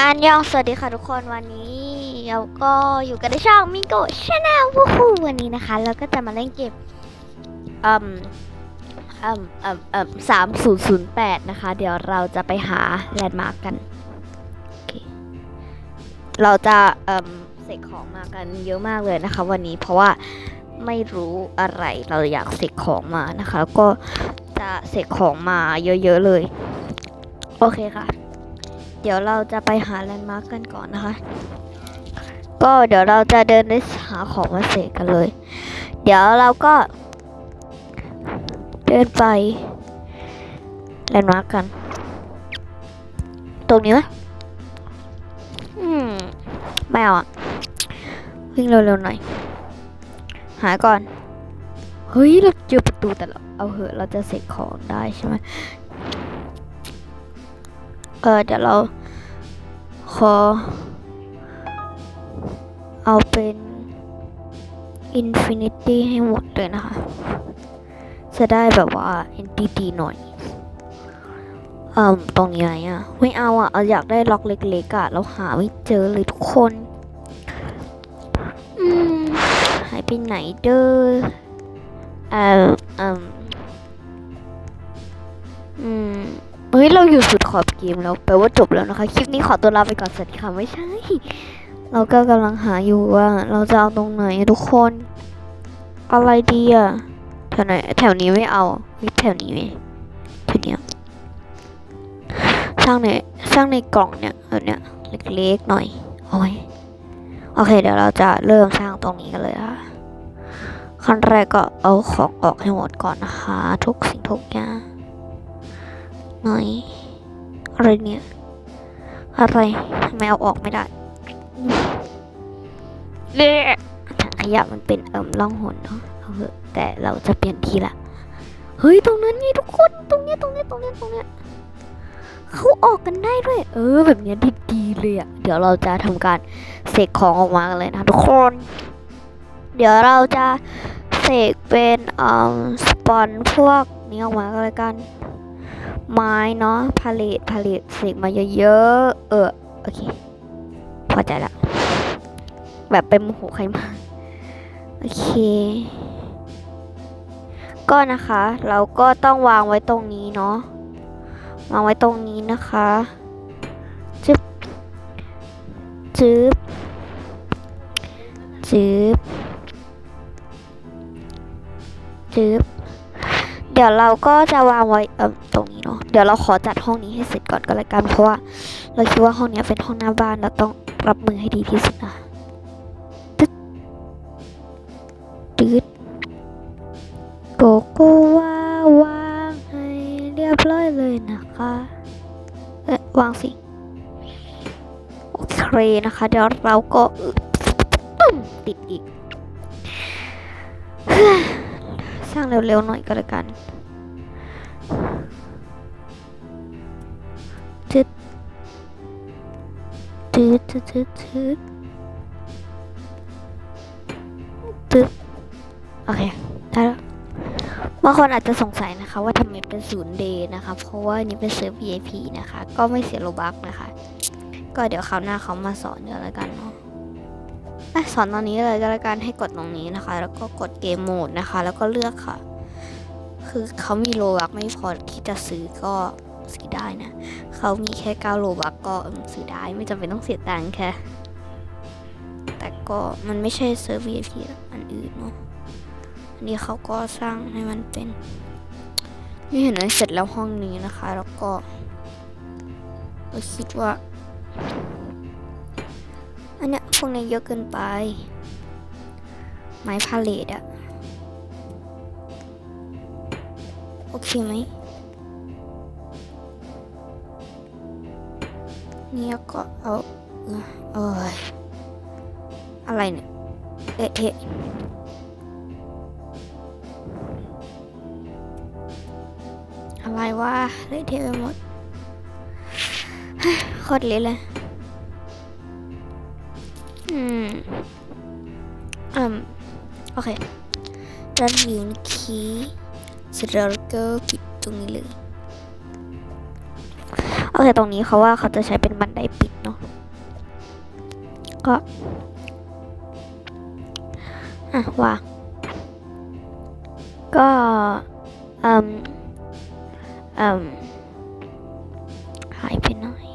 อันยองสวัสดีค่ะทุกคนวันนี้เราก็อยู่กันในช่องมิโกะชาแนลวกคุณวันนี้นะคะเราก็จะมาเล่นเกมอืมอืมอืมอืมสามศูนย์ศูนย์แปดนะคะ เดี๋ยวเราจะไปหาแลนด์มาร์กกันเเราจะอืมเสกของมากันเยอะมากเลยนะคะ วันนี้เพราะว่าไม่รู้อะไรเราอยากเสกของมานะคะแล้วก็จะเสกของมาเยอะๆเลย โอเคค่ะ เดี๋ยวเราจะไปหาแลนด์มาร์กกันก่อนนะคะ ก็เดี๋ยวเราจะเดินไปหาของมาเสกกันเลย เดี๋ยวเราก็ เดินไปแลนด์มาร์กกัน ตรงนี้ไหมอืมไม่เอาอะวิ่งเร็วๆหน่อย หาก่อน เฮ้ย เราเจอประตูแต่เราเอาเหอะเราจะเสกของได้ใช่ไหม เออเดี๋ยวเราขอ เอาเป็น Infinity ให้หมดเลยนะคะ จะได้แบบว่า NTT หน่อยเอ่มตรงนี้ไหนอะ ไม่เอาอะเอาอยากได้ล็อกเล็กๆอะ เราหาไม่เจอเลยทุกคน อืม หายไปไหนเด้อเอ่อเอ่มอืม เฮ้ยเราอยู่สุดขอบเกมแล้วแปลว่าจบแล้วนะคะ คลิปนี้ขอตัวลาไปก่อนสวัสดีค่ะไม่ใช่ เราก็กำลังหาอยู่ว่าเราจะเอาตรงไหนทุกคน อะไรดีอะแถวไหนแถวนี้ไม่เอามีแถวนี้ไหมแถวนี้สร้างในสร้างในกล่องเนี่ยแบบเนี้ยเล็กๆหน่อยเอาไว้โอเค เดี๋ยวเราจะเริ่มสร้างตรงนี้กันเลยค่ะขั้นแรกก็เอาของออกให้หมดก่อนนะคะ ทุกสิ่งทุกอย่าง หน่อย อะไรเนี่ย อะไรทำไมเอาออกไม่ได้เละถังขยะมันเป็นเอิ่มล่องหนเนาะเอาเถอะแต่เราจะเปลี่ยนทีละ เฮ้ย ตรงนั้นนี่ทุกคน ตรงเนี้ย ตรงเนี้ย ตรงเนี้ย ตรงเนี้ยเขาออกกันได้ด้วย เออ แบบเนี้ยดีๆเลยอะเดี๋ยวเราจะทำการเสกของออกมากันเลยนะทุกคน เดี๋ยวเราจะเสกเป็นเอ่อสปอนพวกนี้ออกมาก็แล้วกัน ไม้เนาะพาเลตพาเลตเสกมาเยอะๆ เออ โอเค พอใจละ แบบเป็นโมโหใครมา โอเค ก็นะคะ เราก็ต้องวางไว้ตรงนี้เนาะ วางไว้ตรงนี้นะคะจึ๊บจึ๊บจึ๊บจึ๊บ เดี๋ยวเราก็จะวางไว้ตรงนี้เนาะเดี๋ยวเราขอจัดห้องนี้ให้เสร็จก่อนก็แล้วกันเพราะว่าเราคิดว่าห้องนี้เป็นห้องหน้าบ้านเราต้องรับมือให้ดีที่สุดนะตึ๊ดตึ๊ดโกโก้ว่าวางให้เรียบร้อยเลยนะคะเอ๊ะวางสิโอเคนะคะ เดี๋ยวเราก็อึ๊บตึ้มติดอีก สร้างเร็วๆหน่อยก็แล้วกันจึดจึดจึดจึดจึดจึดโอเคได้แล้วบางคนอาจจะสงสัยนะคะว่าทำไมเป็นศูนย์เดย์นะคะ เพราะว่านี่เป็นเซิร์ฟ VIP นะคะ ก็ไม่เสียโลบักนะคะ ก็เดี๋ยวคราวหน้าเขามาสอนเดี๋ยวแล้วกันเนาะ สอนตอนนี้เลยก็แล้วกันให้กดตรงนี้นะคะ แล้วก็กดเกมโหมดนะคะ แล้วก็เลือกค่ะ คือเขามีโลบักไม่พอที่จะซื้อก็ซื้อได้นะเขามีแค่9โลบักก็ซื้อได้ไม่จำเป็นต้องเสียตังค์แค่แต่ก็มันไม่ใช่เซิร์ฟ VIP อันอื่นเนาะอันนี้เขาก็สร้างให้มันเป็นนี่เห็นไหมเสร็จแล้วห้องนี้นะคะ แล้วก็เราคิดว่า พวกนี้เยอะเกินไป ไม้พาเลตอะโอเคไหมเนี่ยก็เอาเออเอยอะไรเนี่ย เอะเทะอะไรวะเละเทะไปหมดโคตรเละเลย อืมอืมโอเครันยูนคีย์เสร็จแล้วก็ปิดตรงนี้เลยโอเคตรงนี้เขาว่าเขาจะใช้เป็นบันไดปิดเนาะก็อะวางก็อืมอืมหายไปหน่อย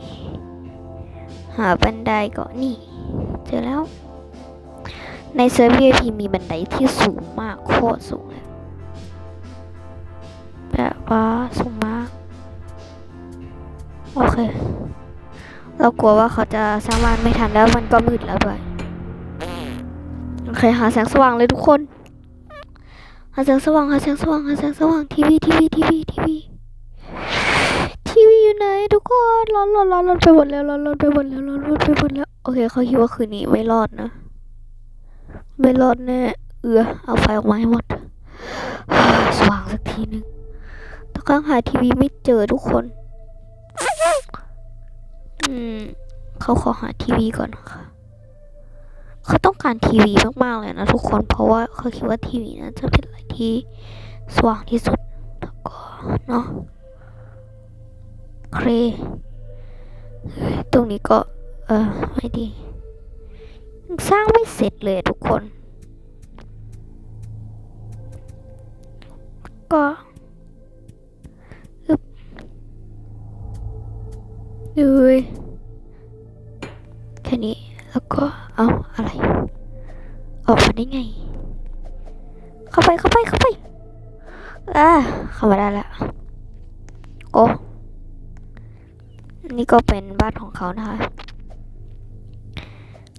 หาบันไดก่อนนี่ เจอแล้ว ในเซิร์ฟ VIP มีบันไดที่สูงมากโคตรสูงเลยแบบว่าสูงมาก โอเค เรากลัวว่าเขาจะสร้างบ้านไม่ทันแล้วมันก็มืดแล้วด้วย โอเค หาแสงสว่างเลยทุกคน หาแสงสว่าง หาแสงสว่าง หาแสงสว่างทีวีทีวีทีวีทีว คนร้อนร้อนร้อนร้อนไปหมดแล้วร้อนร้อนไปหมดแล้วร้อนร้อนไปหมดแล้วโอเคเขาคิดว่าคืนนี้ไม่รอดนะ ไม่รอดแน่เอือเอาไฟออกมาให้หมดสว่างสักทีหนึ่งตะข้างหาทีวีไม่เจอทุกคน อืมเขาขอหาทีวีก่อนค่ะเขาต้องการทีวีมากๆเลยนะทุกคนเพราะว่าเขาคิดว่าทีวีนั้นจะเป็นอะไรที่สว่างที่สุดแล้วก็เนาะ เคร ตรงนี้ก็ เออไม่ดี สร้างไม่เสร็จเลยทุกคน ก็อึบเอ้ยแค่นี้ แล้วก็เอาอะไร ออกมาได้ไง เข้าไปเข้าไปเข้าไปอ่าเข้ามาได้แล้วโอ้ นี่ก็เป็นบ้านของเขานะคะ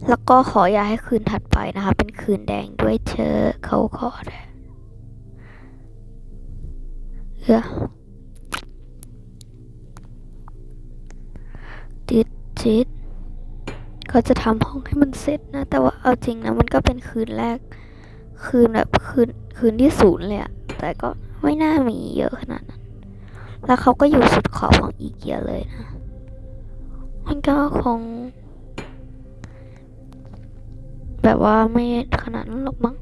แล้วก็ขออย่าให้คืนถัดไปนะคะ เป็นคืนแดงด้วยเธอเขาขอนะเออติดจิตเขาจะทำห้องให้มันเสร็จนะ แต่ว่าเอาจริงนะ มันก็เป็นคืนแรก คืนแบบคืนคืนที่ศูนย์เลยอะแต่ก็ไม่น่ามีเยอะขนาดนั้น แล้วเขาก็อยู่สุดขอบของอีเกียเลยนะ มันก็คง แบบว่าไม่ขนาดนั้นหรอกมั้ง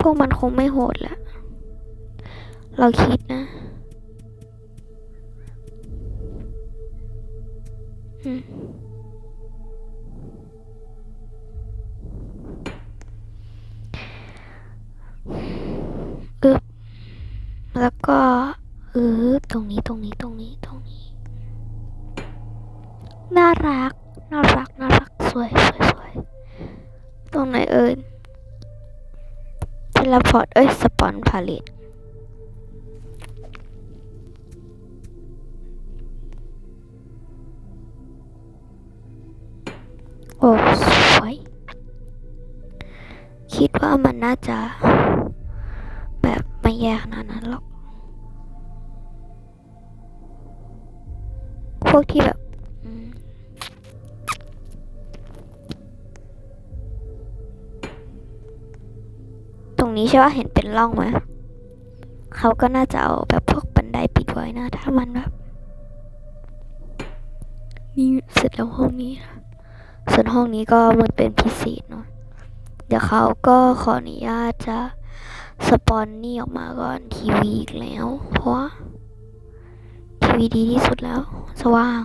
พวกมันคงไม่โหดแหละ เราคิดนะอืมแล้วก็เออตรงนี้ตรงนี้ตรงนี้ตรงนี้ น่า รัก น่ารัก น่ารัก สวยสวยสวยตรงไหนเอ่ยเทเลพอร์ต เอ้ย สปอนพาเลตโอ้สวย คิดว่ามันน่าจะ แบบไม่แย่ขนาดนั้นหรอก พวกที่แบบ นี้ใช่ว่าเห็นเป็นร่องไหมเขาก็น่าจะเอาแบบพวกบันไดปิดไว้นะ ถ้ามันแบบนี่เสร็จแล้วห้องนี้นะส่วนห้องนี้ก็มันเป็นพิเศษเนาะเดี๋ยวเขาก็ขออนุญาตจะสปอนนี่ออกมาก่อนทีวีอีกแล้ว เพราะทีวีดีที่สุดแล้ว สว่าง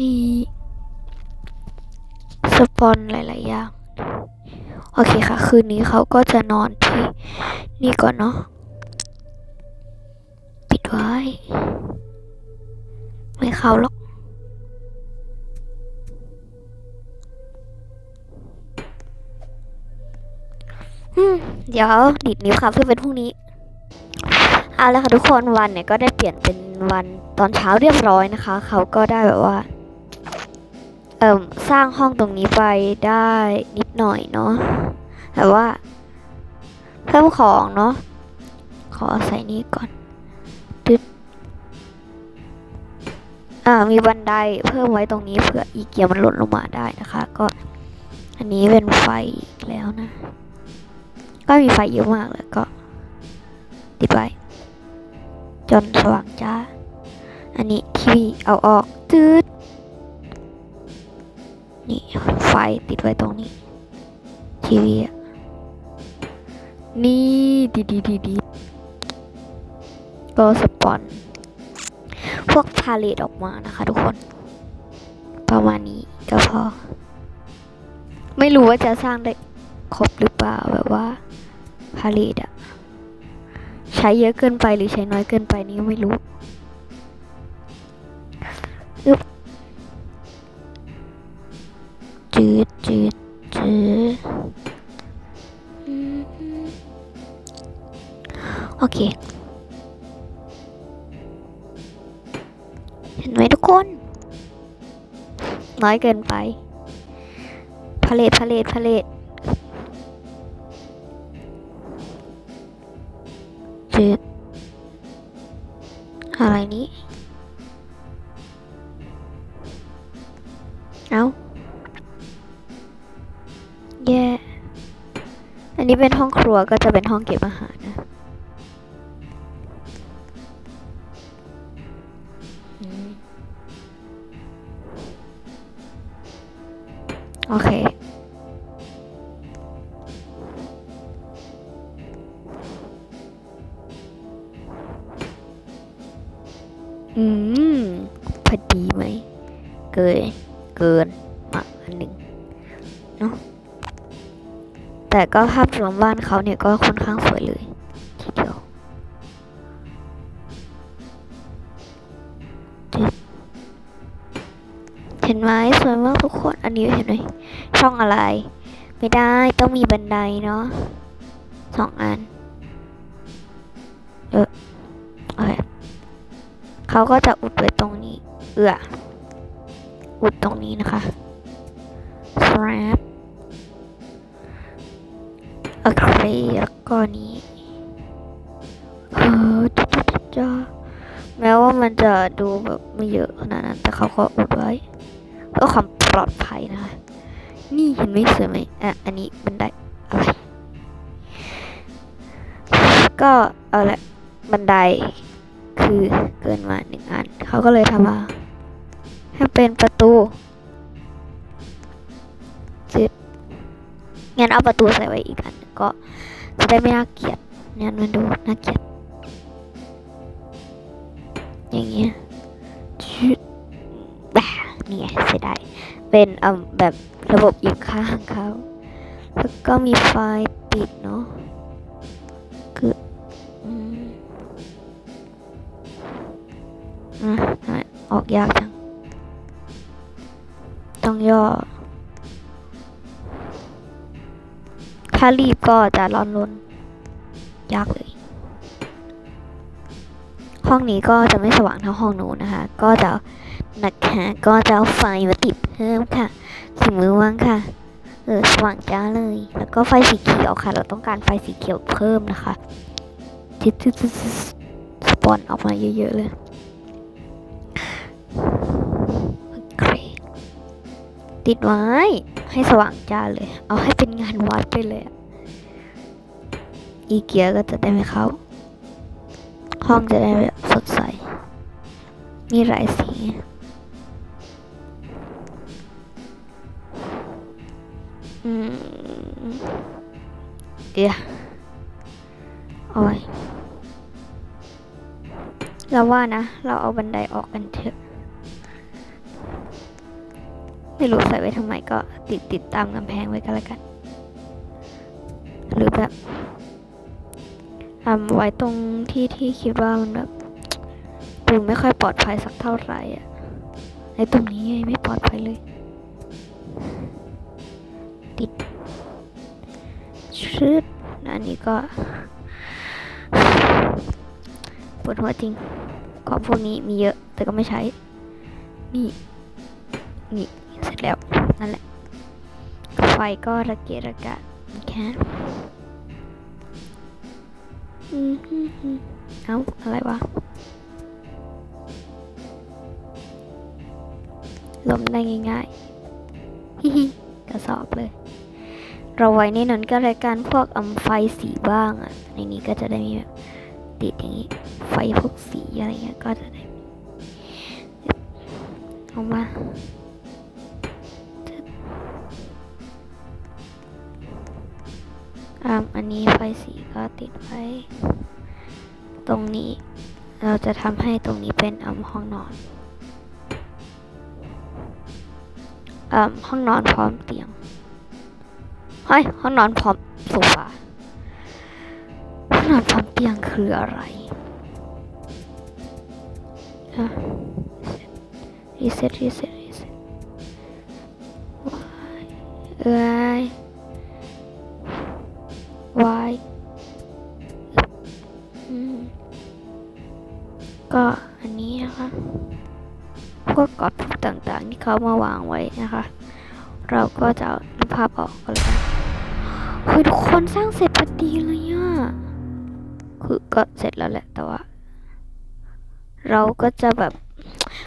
นี่สปอนหลาย ๆ อย่าง โอเคค่ะ คืนนี้เขาก็จะนอนที่นี่ก่อนเนาะ ปิดไว้ ไม่เข้าหรอกเดี๋ยวดิดนิ้วค่ะเพื่อเป็นพรุ่งนี้ เอาละค่ะทุกคนวันเนี่ยก็ได้เปลี่ยนเป็นวันตอนเช้าเรียบร้อยนะคะ เขาก็ได้แบบว่า เอ่มสร้างห้องตรงนี้ไปได้นิดหน่อยเนาะแต่ว่า เพิ่มของเนาะขอใส่นี้ก่อนดึดอ่ามีบันไดเพิ่มไว้ตรงนี้เผื่ออีเกียมันหล่นลงมาได้นะคะ ก็ อันนี้เป็นไฟอีกแล้วนะ ก็มีไฟเยอะมากเลยก็ ติดไว้จนสว่างจ้า อันนี้ทีวีเอาออกตืด นี่ไฟติดไว้ตรงนี้ ทีวีอะนี่ดีดีดีดีก็สปอน พวกพาเลตออกมานะคะทุกคน ประมาณนี้ก็พอ ไม่รู้ว่าจะสร้างได้ครบหรือเปล่าแบบว่าพาเลตอะใช้เยอะเกินไปหรือใช้น้อยเกินไปนี่ก็ไม่รู้อึบ จืดจืดจืดโอเค เห็นไหมทุกคน น้อยเกินไปพาเลทพาเลทพาเลท นนี้เป็นห้องครัวก็จะเป็นห้องเก็บอาหารนะโอเค อืม พอดีไหม เกิน ก็ภาพรวมบ้านเขาเนี่ยก็ค่อนข้างสวยเลยทีเดียวเห็นไหมสวยมากทุกคนอันนี้เห็นไหมช่องอะไร ไม่ได้ต้องมีบันไดเนาะสองอัน เออโอเคเขาก็จะอุดไว้ตรงนี้ เอืออุดตรงนี้นะคะ strap โอเคแล้วก็นี้เออจ้าจ้าจ้าแม้ว่ามันจะดูแบบไม่เยอะขนาดนั้นแต่เขาก็อุดไว้เพื่อความปลอดภัยนะคะนี่เห็นไหมสวยไหมอะอันนี้บันไดอะไรก็เอาละบันไดคือเกินมาหนึ่งอันเขาก็เลยทำมาให้เป็นประตูเจิบงั้นเอาประตูใส่ไว้อีกอัน ก็จะได้ไม่น่าเกลียดงั้นมันดูน่าเกลียดอย่างเงี้ยชุดแบบนี่ไงเสียดายเป็นเอ่อแบบระบบอีกข้างเขาแล้วก็มีไฟปิดเนาะคืออืมอะอะออกยากจังต้องย่อารีบก็จะร้อนรนยากเลย ห้องนี้ก็จะไม่สว่างเท่าห้องนู้นนะคะ ก็จะนะคะก็จะเอาไฟมาติดเพิ่มค่ะสีมือว่างค่ะเออสว่างจ้าเลย แล้วก็ไฟสีเขียวค่ะ เราต้องการไฟสีเขียวเพิ่มนะคะทิดทิดทิดทิสปอนออกมาเยอะๆเลยติดไว้ให้สว่างจ้าเลย เอาให้เป็นงานวัดไปเลยอะ อีเกียก็จะได้ไม่เข้า ห้องจะได้แบบสดใส มีหลายสี อืมเดี๋ยวโอ้ยเราว่านะ เราเอาบันไดออกกันเถอะ ไม่รู้ใส่ไว้ทำไมก็ติดติดตามกำแพงไว้ก็แล้วกัน หรือแบบ ทำไว้ตรงที่ที่คิดว่ามันแบบดูไม่ค่อยปลอดภัยสักเท่าไหร่อะในตรงนี้ไงไม่ปลอดภัยเลย ติดชืดอันนี้ก็ปวดหัวจริงของพวกนี้มีเยอะแต่ก็ไม่ใช้ นี่ นี่เสร็จแล้ว นั่นแหละ ไฟก็ระเกะระกะแค่ เอ้า อะไรวะลมได้ง่ายๆฮิฮิกระสอบเลย เราไว้ในนั้นก็รายการพวกอำไฟสีบ้างอะในนี้ก็จะได้มีแบบติดอย่างนี้ ไฟพวกสีอะไรเงี้ยก็จะได้ เอามา อันนี้ไฟสีก็ติดไว้ ตรงนี้เราจะทำให้ตรงนี้เป็นอ่าห้องนอนอ่าห้องนอนพร้อมเตียงเฮ้ยห้องนอนพร้อมโซฟาห้องนอนพร้อมเตียงคืออะไรอะรีเซ็ตรีเซ็ตรีเซ็ตว้ายเอ้ย พวกกรอบต่างๆ ที่เขามาวางไว้นะคะ เราก็จะเอาภาพออกก็แล้วกันคือทุกคนสร้างเสร็จพอดีเลยอะคือก็เสร็จแล้วแหละแต่ว่า เราก็จะแบบ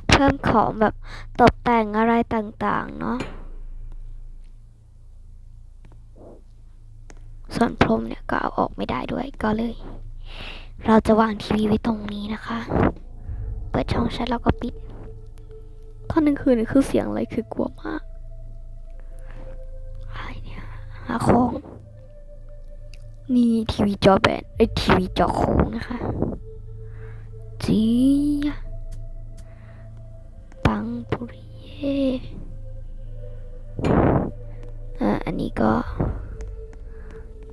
เพิ่มของแบบตกแต่งอะไรต่างๆ เนาะส่วนพรมเนี่ยก็เอาออกไม่ได้ด้วยก็เลย เราจะวางทีวีไว้ตรงนี้นะคะ เปิดช่องแชทแล้วก็ปิด ตอนกลางคืนนี่คือเสียงอะไรคือกลัวมากอะไรเนี่ยหาของนี่ทีวีจอแบนไอทีวีจอโค้งนะคะจีปังปุริเย่อ่าอันนี้ก็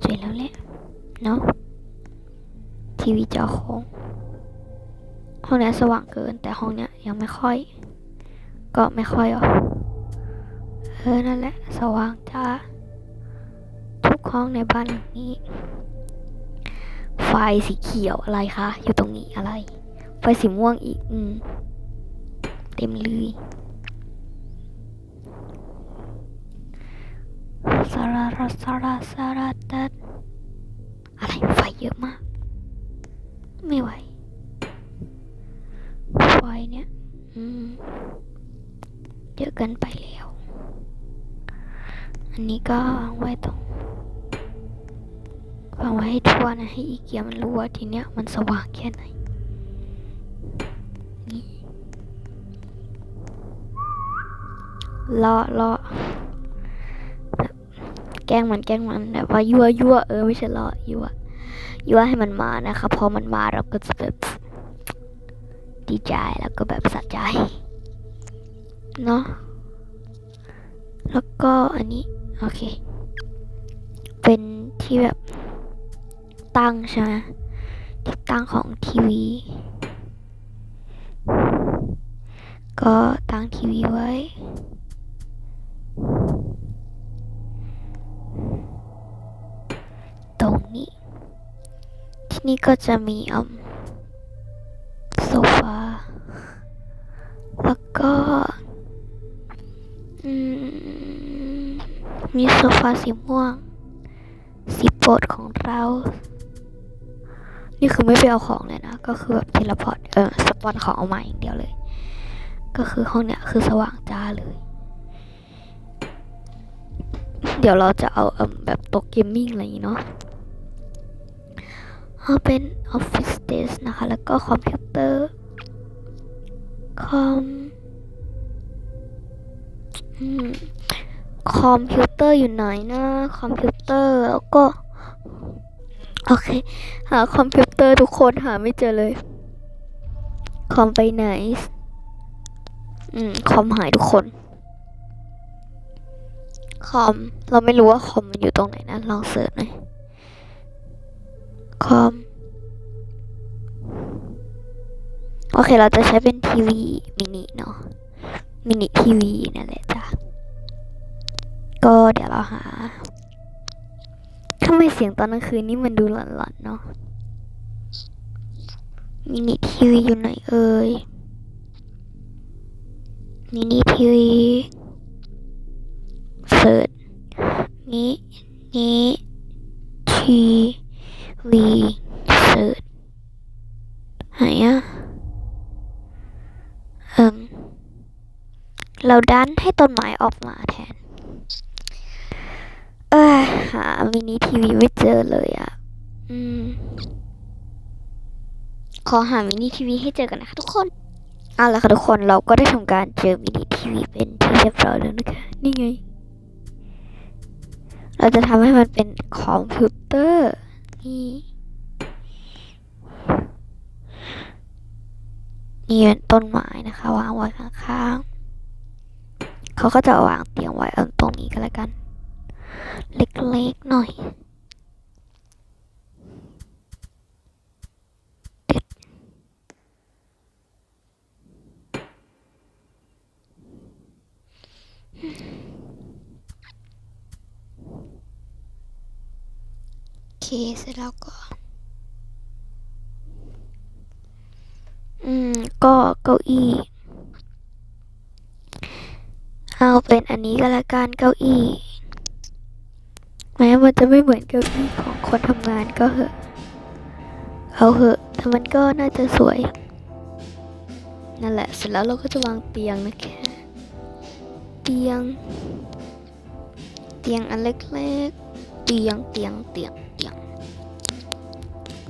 เสร็จแล้วแหละเนาะทีวีจอโค้งห้องนี้สว่างเกินแต่ห้องเนี้ยยังไม่ค่อย ก็ไม่ค่อยหรอกเออนั่นแหละ สว่างจ้า ทุกห้องในบ้านหลังนี้ ไฟสีเขียวอะไรคะ อยู่ตรงนี้อะไร ไฟสีม่วงอีก อืม เต็มเลยสารารสาราสาราดัดอะไรไฟเยอะมาก ไม่ไหว ไฟเนี่ย อืม เยอะเกินไปแล้ว อันนี้ก็วางไว้ตรงวางไว้ให้ทั่วนะให้อีเกียมันรู้ว่าทีเนี้ยมันสว่างแค่ไหนนี่เลาะเลาะแกล้งมันแกล้งมันแบบว่ายั่วยั่วเออไม่ใช่เลาะยั่วยั่วให้มันมานะคะพอมันมาเราก็จะแบบดีใจแล้วก็แบบสะใจ เนาะแล้วก็อันนี้ โอเค เป็นที่แบบตั้งใช่ไหมที่ตั้งของทีวี ก็ตั้งทีวีไว้ ตรงนี้ ที่นี่ก็จะมีอืม มีโซฟาสีม่วง สีโปรดของเรา นี่คือไม่ไปเอาของเลยนะ ก็คือแบบเทเลพอร์ต เออสปอนของเอามาอย่างเดียวเลย ก็คือห้องเนี้ยคือสว่างจ้าเลย เดี๋ยวเราจะเอาเอมแบบโต๊ะเกมมิ่งอะไรอย่างงี้เนาะเอาเป็นออฟฟิศเดสนะคะ แล้วก็คอมพิวเตอร์ คอม อืม คอมพิวเตอร์อยู่ไหนนะคอมพิวเตอร์แล้วก็ โอเค หาคอมพิวเตอร์ทุกคนหาไม่เจอเลย คอมไปไหน อืม คอมหายทุกคน คอม เราไม่รู้ว่าคอมมันอยู่ตรงไหนนะ ลองเสิร์ชหน่อย คอม โอเค เราจะใช้เป็นทีวีมินิเนาะมินิทีวีนั่นแหละจ้ะ ก็เดี๋ยวเราหาทำไมเสียงตอนกลางคืนนี่มันดูหลอนๆเนาะมินิทีวีอยู่ไหนเอ่ยมินิทีวีเสิร์ชนี้นี้ทีวีเสิร์ชไหนอะเอิมเราดันให้ต้นไม้ออกมาแทน หามินิทีวีไม่เจอเลยอะอืม ขอหามินิทีวีให้เจอกันนะคะทุกคนเอาละค่ะทุกคนเราก็ได้ทำการเจอมินิทีวีเป็นที่เรียบร้อยแล้วนะคะ นี่ไง เราจะทำให้มันเป็นคอมพิวเตอร์นี่นี่เป็นต้นไม้นะคะวางไว้ข้างๆเขาก็จะวางเตียงไว้เอาตรงนี้ก็แล้วกัน เล็กๆหน่อยเด็ดโอเคเสร็จแล้วก็ อืม ก็เก้าอี้ เอาเป็นอันนี้ก็แล้วกันเก้าอี้ แม้มันจะไม่เหมือนเก้าอี้ของคนทำงานก็เหอะ เอาเหอะ แต่มันก็น่าจะสวย นั่นแหละ เสร็จแล้วเราก็จะวางเตียงนะแกเตียง เตียงอันเล็กๆ เตียง เตียง เตียง เตียง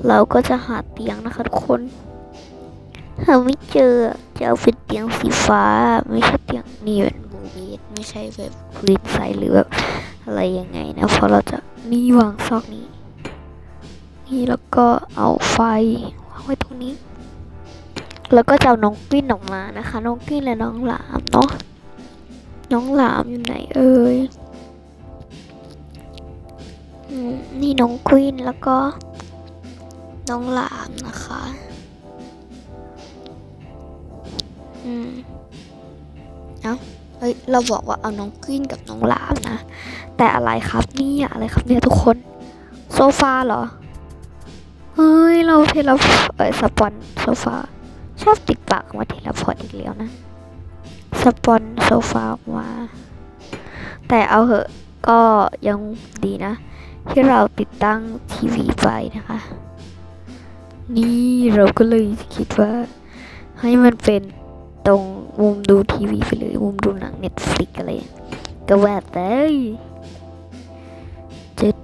เราก็จะหาเตียงนะคะทุกคน หาไม่เจอ จะเอาเป็นเตียงสีฟ้า ไม่ใช่เตียงนี่เป็นบูเบสไม่ใช่แบบคลีนไซหรือแบบ อะไรยังไงนะ เพราะเราจะนี่วางซอกนี้ นี่แล้วก็เอาไฟวางไว้ตรงนี้ แล้วก็จะเอาน้องกวินออกมานะคะ น้องกวินและน้องหลามเนาะ น้องหลามอยู่ไหนเอ่ยนี่น้องกวินแล้วก็ น้องหลามนะคะอืม เอ้าเอ้ย เราบอกว่าเอาน้องกวินกับน้องหลามนะ แต่อะไรครับเนี่ยอะไรครับเนี่ยทุกคน โซฟาเหรอ เฮ้ย เราเทเลพอร์ตเอ้ยสปอนโซฟาชอบติดปากมาเทเลพอร์ตอีกแล้วนะ สปอนโซฟาออกมา แต่เอาเหอะก็ยังดีนะ ที่เราติดตั้งทีวีไปนะคะ นี่เราก็เลยคิดว่า ให้มันเป็นตรงมุมดูทีวีไปเลย มุมดูหนังเน็ตฟลิกอะไรก็ว่าแต่ จึด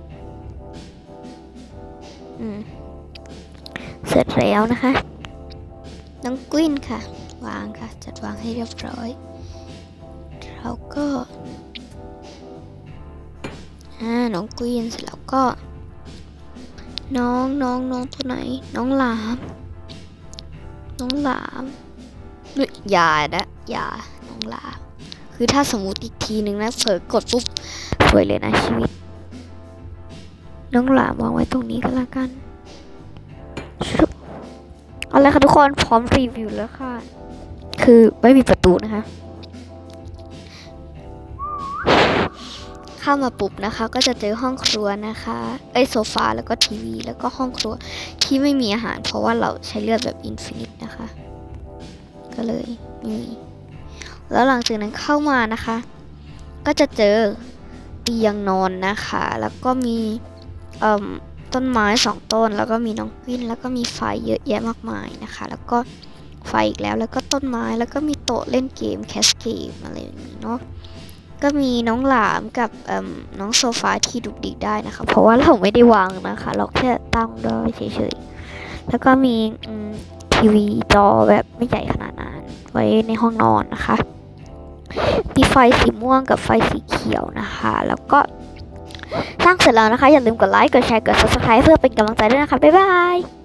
เสร็จแล้วนะคะ น้องกวินค่ะ วางค่ะ จัดวางให้เรียบร้อย เราก็อ่าน้องกวินเสร็จแล้วก็ น้องน้องน้องตัวไหน น้องหลาม น้องหลามยอย่านะอย่าน้องหลาม คือถ้าสมมติอีกทีหนึ่งนะเผลอกดปุ๊บสวยเลยนะชีวิต น้องหลามวางไว้ตรงนี้ก็แล้วกันเอาละค่ะทุกคนพร้อมรีวิวแล้วค่ะ คือไม่มีประตูนะคะ เข้ามาปุ๊บนะคะ ก็จะเจอห้องครัวนะคะ เอ้ยโซฟาแล้วก็ทีวี แล้วก็ห้องครัวที่ไม่มีอาหาร เพราะว่าเราใช้เลือดแบบอินฟินิตนะคะ ก็เลยไม่มีแล้วหลังจากนั้นเข้ามานะคะ ก็จะเจอเตียงนอนนะคะ แล้วก็มี ต้นไม้สองต้นแล้วก็มีน้องกวินแล้วก็มีไฟเยอะแยะมากมายนะคะ แล้วก็ไฟอีกแล้วแล้วก็ต้นไม้แล้วก็มีโต๊ะเล่นเกมแคสเกมอะไรอย่างนี้เนาะก็มีน้องหลามกับน้องโซฟาที่ดุกดิกได้นะคะ เพราะว่าเราไม่ได้วางนะคะ เราแค่ตั้งไว้เฉยๆแล้วก็มีทีวีจอแบบไม่ใหญ่ขนาดนั้นไว้ในห้องนอนนะคะมีไฟสีม่วงกับไฟสีเขียวนะคะ แล้วก็ สร้างเสร็จแล้วนะคะ อย่าลืมกดไลค์ กดแชร์ กด subscribe เพื่อเป็นกำลังใจด้วยนะคะ บ๊ายบาย